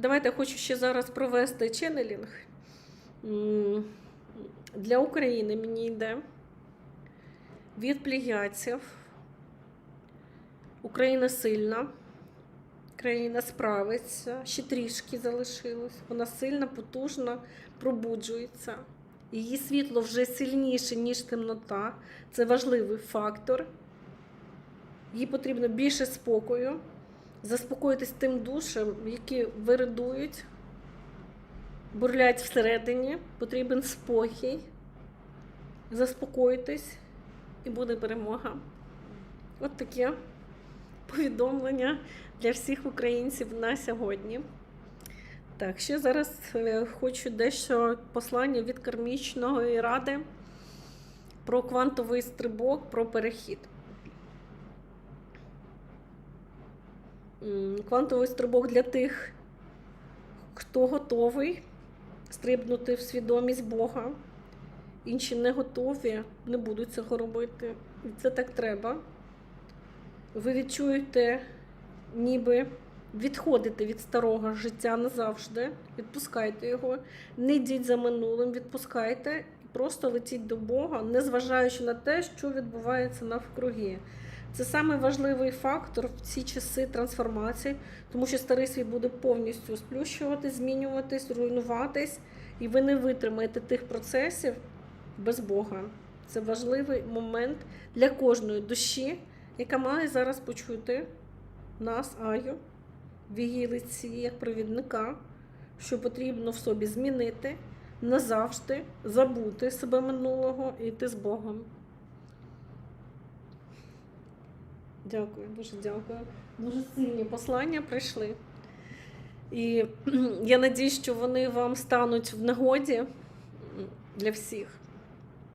давайте хочу ще зараз провести ченнелінг. Для України мені йде від плігіатців. Україна сильна, країна справиться, ще трішки залишилось. Вона сильна, потужна, пробуджується. Її світло вже сильніше, ніж темнота. Це важливий фактор. Їй потрібно більше спокою, заспокоїтись тим душам, які виридують, бурлять всередині. Потрібен спокій. Заспокоїтись і буде перемога. От таке повідомлення для всіх українців на сьогодні. Так, ще зараз е, хочу дещо послання від кармічної ради про квантовий стрибок, про перехід. Квантовий стрибок для тих, хто готовий стрибнути в свідомість Бога. Інші не готові, не будуть цього робити. І це так треба. Ви відчуєте, ніби відходите від старого життя назавжди, відпускайте його, не йдіть за минулим, відпускайте і просто летіть до Бога, незважаючи на те, що відбувається навкруги. Це саме важливий фактор в ці часи трансформації, тому що старий світ буде повністю сплющуватись, змінюватись, руйнуватись, і ви не витримаєте тих процесів без Бога. Це важливий момент для кожної душі, яка має зараз почути нас, Аю, в її лиці як провідника, що потрібно в собі змінити назавжди, забути себе минулого і йти з Богом. Дякую, дуже дякую. Дуже сильні послання прийшли. І я надію, що вони вам стануть в нагоді для всіх.